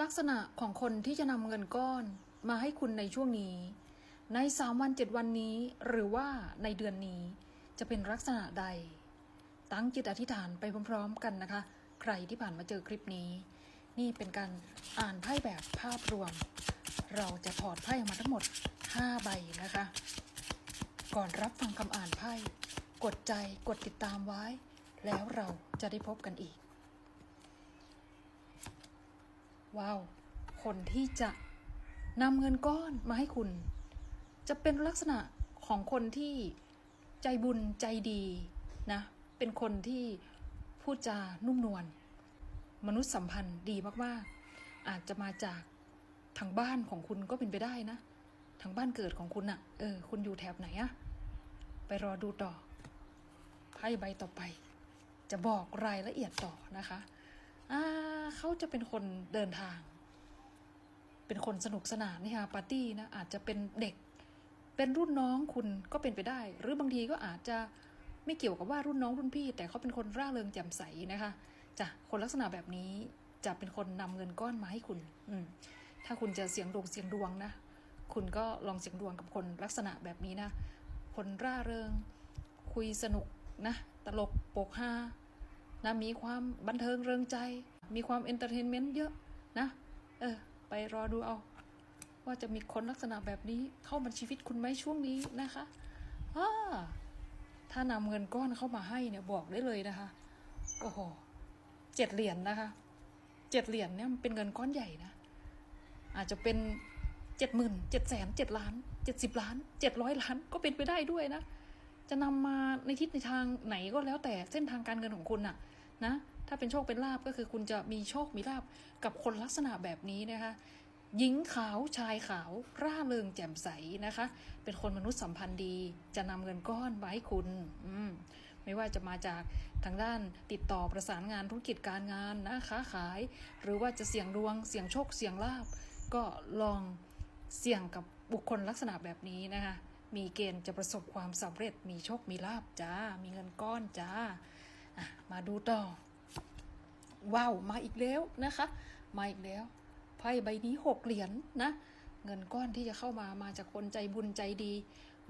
ลักษณะของคนที่จะนำเงินก้อนมาให้คุณในช่วงนี้ ในสามวันเจ็ดวันนี้ หรือว่าในเดือนนี้จะเป็นลักษณะใด ตั้งจิตอธิษฐานไปพร้อมๆกันนะคะ ใครที่ผ่านมาเจอคลิปนี้ นี่เป็นการอ่านไพ่แบบภาพรวม เราจะถอดไพ่ออกมาทั้งหมด 5 ใบนะคะ ก่อนรับฟังคำอ่านไพ่ กดใจกดติดตามไว้ แล้วเราจะได้พบกันอีก ว้าว คนที่จะนำเงินก้อนมาให้คุณ จะเป็นลักษณะของคนที่ใจบุญใจดีนะ เป็นคนที่พูดจานุ่มนวลมนุษยสัมพันธ์ดีมากๆ อาจจะมาจากทางบ้านของคุณก็เป็นไปได้นะ ทางบ้านเกิดของคุณอะ่ะเออ คุณอยู่แถบไหนอะไปรอดูต่อไพ่ใบต่อไป จะบอกรายละเอียดต่อนะคะอ่า เขาจะเป็นคนเดินทาง เป็นคนสนุกสนานนี่ค่ะปาร์ตี้นะอาจจะเป็นเด็ก เป็นรุ่นน้องคุณก็เป็นไปได้ หรือบางทีก็อาจจะไม่เกี่ยวกับว่ารุ่นน้องรุ่นพี่ แต่เขาเป็นคนร่าเริงแจ่มใสนะคะจ้ะคนลักษณะแบบนี้จะเป็นคนนำเงินก้อนมาให้คุณ อืมถ้าคุณจะเสียงดวงเสียงดวงนะ คุณก็ลองเสียงดวงกับคนลักษณะแบบนี้นะ คนร่าเริง คุยสนุกนะ ตลกโปกฮา นะมีความบันเทิงเริงใจ มีความเอนเตอร์เทนเมนต์เยอะนะ เออ ไปรอดูเอา ว่าจะมีคนลักษณะแบบนี้เข้ามาชีวิตคุณไหมช่วงนี้นะคะอ่าถ้านำเงินก้อนเข้ามาให้เนี่ยบอกได้เลยนะคะ โอ้โหเจ็ดเหรียญนะคะเจ็ดเหรียญเนี่ยมันเป็นเงินก้อนใหญ่นะ อาจจะเป็นเจ็ดหมื่นเจ็ดแสนเจ็ดล้านเจ็ดสิบล้านเจ็ดร้อยล้านก็เป็นไปได้ด้วยนะ จะนำมาในทิศในทางไหนก็แล้วแต่เส้นทางการเงินของคุณน่ะนะถ้าเป็นโชคเป็นลาบก็คือคุณจะมีโชคมีลาบกับคนลักษณะแบบนี้นะคะหญิงขาวชายขาวร่าเริงแจ่มใสนะคะ เป็นคนมนุษย์สัมพันธ์ดี จะนำเงินก้อนมาให้คุณอืมไม่ว่าจะมาจากทางด้านติดต่อประสานงานธุรกิจการงานนะค้าขาย หรือว่าจะเสี่ยงดวงเสี่ยงโชคเสี่ยงลาบ ก็ลองเสี่ยงกับบุคคลลักษณะแบบนี้นะคะ มีเกณฑ์จะประสบความสำเร็จ มีโชค มีลาบจ้า มีเงินก้อนจ้า มาดูต่อ ว้าว มาอีกแล้วนะคะ มาอีกแล้ว ไพ่ใบนี้หกเหรียญนะ เงินก้อนที่จะเข้ามา มาจากคนใจบุญใจดี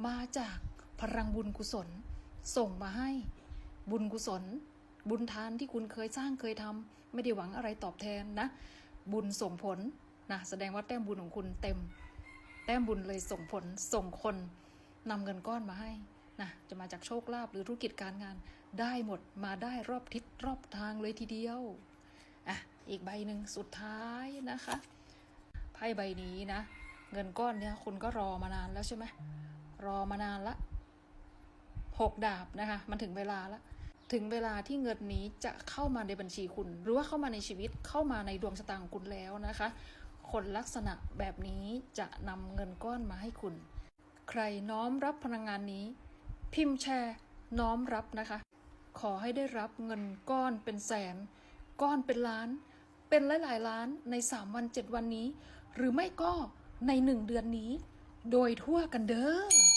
มาจากพลังบุญกุศล ส่งมาให้ บุญกุศล บุญทานที่คุณเคยสร้างเคยทำไม่ได้หวังอะไรตอบแทนนะ บุญส่งผลนะ แสดงว่าแต้มบุญของคุณเต็ม แต้มบุญเลยส่งผลส่งคน นำเงินก้อนมาให้นะจะมาจากโชคลาภหรือธุรกิจการงาน ได้หมดมาได้รอบทิศรอบทางเลยทีเดียวอะอีกใบหนึ่งสุดท้ายนะคะไพ่ใบนี้นะ เงินก้อนเนี้ยคุณก็รอมานานแล้วใช่ไหมรอมานานละหกดาบนะคะ มันถึงเวลาละถึงเวลาที่เงินนี้จะเข้ามาในบัญชีคุณ หรือว่าเข้ามาในชีวิตเข้ามาในดวงชะตาของคุณแล้วนะคะ คนลักษณะแบบนี้จะนำเงินก้อนมาให้คุณ ใครน้อมรับพลังงานนี้ พิมพ์แชร์น้อมรับนะคะ ขอให้ได้รับเงินก้อนเป็นแสน ก้อนเป็นล้าน เป็นหลายๆล้านใน 3 วัน 7 วันนี้ หรือไม่ก็ใน 1 เดือนนี้ โดยทั่วกันเด้อ